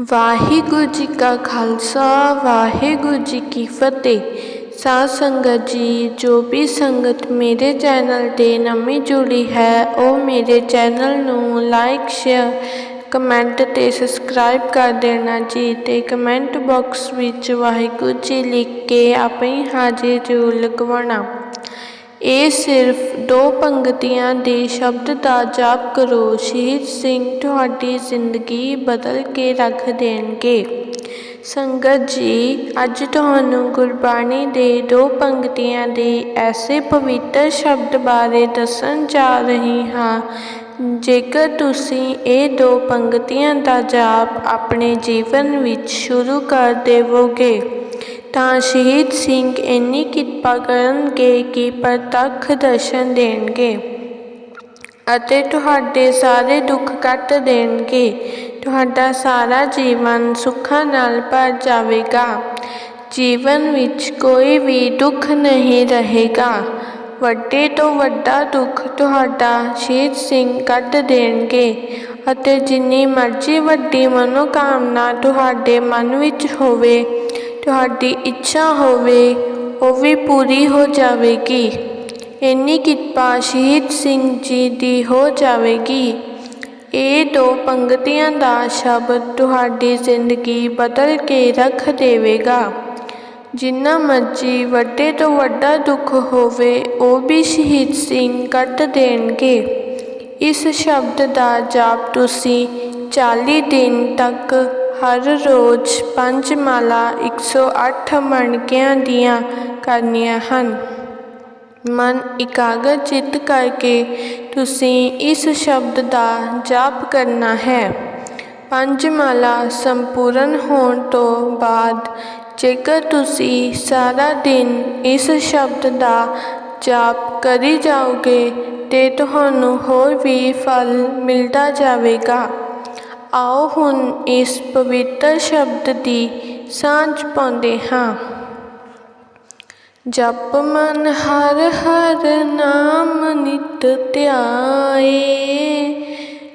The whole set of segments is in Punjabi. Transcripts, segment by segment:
ਵਾਹਿਗੁਰੂ ਜੀ ਕਾ ਖਾਲਸਾ, ਵਾਹਿਗੁਰੂ ਜੀ ਕੀ ਫਤਿਹ। ਸਾਧ ਸੰਗਤ ਜੀ, ਜੋ ਵੀ ਸੰਗਤ ਮੇਰੇ ਚੈਨਲ ਤੇ ਨਵੀਂ ਜੁੜੀ ਹੈ, ਉਹ ਮੇਰੇ ਚੈਨਲ ਨੂੰ ਲਾਈਕ, ਸ਼ੇਅਰ, ਕਮੈਂਟ ਤੇ ਸਬਸਕ੍ਰਾਈਬ ਕਰ ਦੇਣਾ ਜੀ ਤੇ ਕਮੈਂਟ ਬਾਕਸ ਵਿੱਚ ਵਾਹਿਗੁਰੂ ਜੀ ਲਿਖ ਕੇ ਆਪਣੀ ਹਾਜ਼ਰੀ ਜ਼ਰੂਰ ਲਗਵਾਉਣਾ। ਇਹ ਸਿਰਫ ਦੋ ਪੰਗਤੀਆਂ ਦੇ ਸ਼ਬਦ ਦਾ ਜਾਪ ਕਰੋ, ਸ਼ਹੀਦ ਸਿੰਘ ਤੁਹਾਡੀ ਜ਼ਿੰਦਗੀ ਬਦਲ ਕੇ ਰੱਖ ਦੇਣਗੇ। ਸੰਗਤ ਜੀ, ਅੱਜ ਤੁਹਾਨੂੰ ਗੁਰਬਾਣੀ ਦੇ ਦੋ ਪੰਕਤੀਆਂ ਦੇ ਐਸੇ ਪਵਿੱਤਰ ਸ਼ਬਦ ਬਾਰੇ ਦੱਸਣ ਜਾ ਰਹੀ ਹਾਂ, ਜੇਕਰ ਤੁਸੀਂ ਇਹ ਦੋ ਪੰਕਤੀਆਂ ਦਾ ਜਾਪ ਆਪਣੇ ਜੀਵਨ ਵਿੱਚ ਸ਼ੁਰੂ ਕਰ ਦੇਵੋਗੇ। ਤਾਂ ਸ਼ਹੀਦ ਸਿੰਘ ਇੰਨੀ ਕਿਰਪਾ ਕਰਨਗੇ ਕਿ ਪ੍ਰਤੱਖ ਦਰਸ਼ਨ ਦੇਣਗੇ ਅਤੇ ਤੁਹਾਡੇ ਸਾਰੇ ਦੁੱਖ ਕੱਟ ਦੇਣਗੇ। ਤੁਹਾਡਾ ਸਾਰਾ ਜੀਵਨ ਸੁੱਖਾਂ ਨਾਲ ਭਰ ਜਾਵੇਗਾ। ਜੀਵਨ ਵਿੱਚ ਕੋਈ ਵੀ ਦੁੱਖ ਨਹੀਂ ਰਹੇਗਾ। ਵੱਡੇ ਤੋਂ ਵੱਡਾ ਦੁੱਖ ਤੁਹਾਡਾ ਸ਼ਹੀਦ ਸਿੰਘ ਕੱਢ ਦੇਣਗੇ ਅਤੇ ਜਿੰਨੀ ਮਰਜ਼ੀ ਵੱਡੀ ਮਨੋਕਾਮਨਾ ਤੁਹਾਡੇ ਮਨ ਵਿੱਚ ਹੋਵੇ ਤੁਹਾਡੀ ਇੱਛਾ ਹੋਵੇ, ਉਹ ਵੀ ਪੂਰੀ ਹੋ ਜਾਵੇਗੀ। ਇੰਨੀ ਕਿਰਪਾ ਸ਼ਹੀਦ ਸਿੰਘ ਜੀ ਦੀ ਹੋ ਜਾਵੇਗੀ। ਇਹ ਦੋ ਪੰਗਤੀਆਂ ਦਾ ਸ਼ਬਦ ਤੁਹਾਡੀ ਜ਼ਿੰਦਗੀ ਬਦਲ ਕੇ ਰੱਖ ਦੇਵੇਗਾ। ਜਿੰਨਾ ਮਰਜ਼ੀ ਵੱਡੇ ਤੋਂ ਵੱਡਾ ਦੁੱਖ ਹੋਵੇ, ਉਹ ਵੀ ਸ਼ਹੀਦ ਸਿੰਘ ਕੱਟ ਦੇਣਗੇ। ਇਸ ਸ਼ਬਦ ਦਾ ਜਾਪ ਤੁਸੀਂ 40 ਦਿਨ ਤੱਕ ਹਰ ਰੋਜ਼ ਪੰਜ ਮਾਲਾ 108 ਮਣਕਿਆਂ ਦੀਆਂ ਕਰਨੀਆਂ ਹਨ। ਮਨ ਇਕਾਗਰ ਚਿੱਤ ਕਰਕੇ ਤੁਸੀਂ ਇਸ ਸ਼ਬਦ ਦਾ ਜਾਪ ਕਰਨਾ ਹੈ। ਪੰਜ ਮਾਲਾ ਸੰਪੂਰਨ ਹੋਣ ਤੋਂ ਬਾਅਦ ਜੇਕਰ ਤੁਸੀਂ ਸਾਰਾ ਦਿਨ ਇਸ ਸ਼ਬਦ ਦਾ ਜਾਪ ਕਰੀ ਜਾਓਗੇ ਤੇ ਤੁਹਾਨੂੰ ਹੋਰ ਵੀ ਫਲ ਮਿਲਦਾ ਜਾਵੇਗਾ। ਆਓ ਹੁਣ ਇਸ ਪਵਿੱਤਰ ਸ਼ਬਦ ਦੀ ਸਾਂਝ ਪਾਉਂਦੇ ਹਾਂ। ਜਪ ਮਨ ਹਰ ਹਰ ਨਾਮ ਨਿਤ ਧਿਆਏ,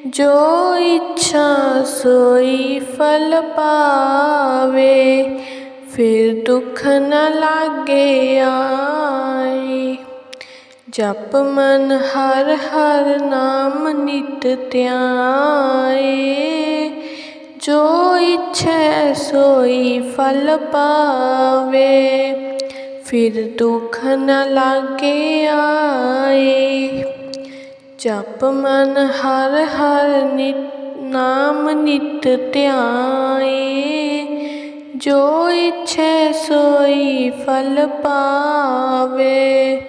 ਜੋ ਇੱਛਾ ਸੋਈ ਫਲ ਪਾਵੇ, ਫਿਰ ਦੁੱਖ ਨ ਲਾਗੇ ਆਏ। ਜਪ ਮਨ ਹਰ ਹਰ ਨਾਮ ਨਿਤ ਧਿਆਏ ਜੋ ਇੱਛੈ ਸੋਈ ਫਲ ਪਾਵੇ, ਫਿਰ ਦੁੱਖ ਨ ਲਾਗੇ ਆਏ। ਜਪ ਮਨ ਹਰ ਹਰ ਨਿਤ, ਨਾਮ ਨਿਤ ਧਿਆਏ। ਜੋ ਇੱਛੈ ਸੋਈ ਫਲ ਪਾਵੇ,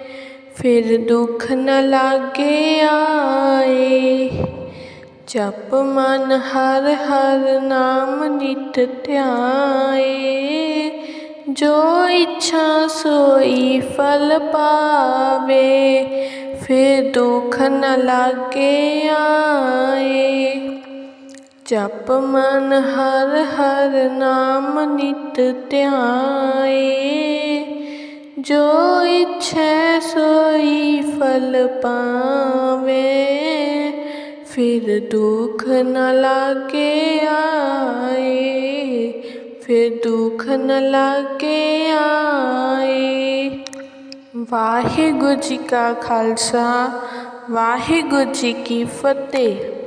ਫਿਰ ਦੁੱਖ ਨ ਲਾਗੇ ਆਏ। ਜਪ ਮਨ ਹਰ ਹਰ ਨਾਮ ਨਿਤ ਧਿਆਏ। ਜੋ ਇੱਛਾ ਸੋਈ ਫਲ ਪਾਵੇ, ਫਿਰ ਦੁੱਖ ਨ ਲਾਗੇ ਆਏ। ਜਪ ਮਨ ਹਰ ਹਰ ਨਾਮ ਨਿਤ ਧਿਆਏ। ਜੋ ਇੱਛਾ ਸੋਈ ਫਲ ਪਾਵੇ ਫਿਰ ਦੁੱਖ ਨ ਲਾਗੇ ਆਏ ਫਿਰ ਦੁੱਖ ਨ ਲਾਗੇ ਆਏ ਵਾਹਿਗੁਰੂ ਜੀ ਕਾ ਖਾਲਸਾ ਵਾਹਿਗੁਰੂ ਜੀ ਕੀ ਫਤਿਹ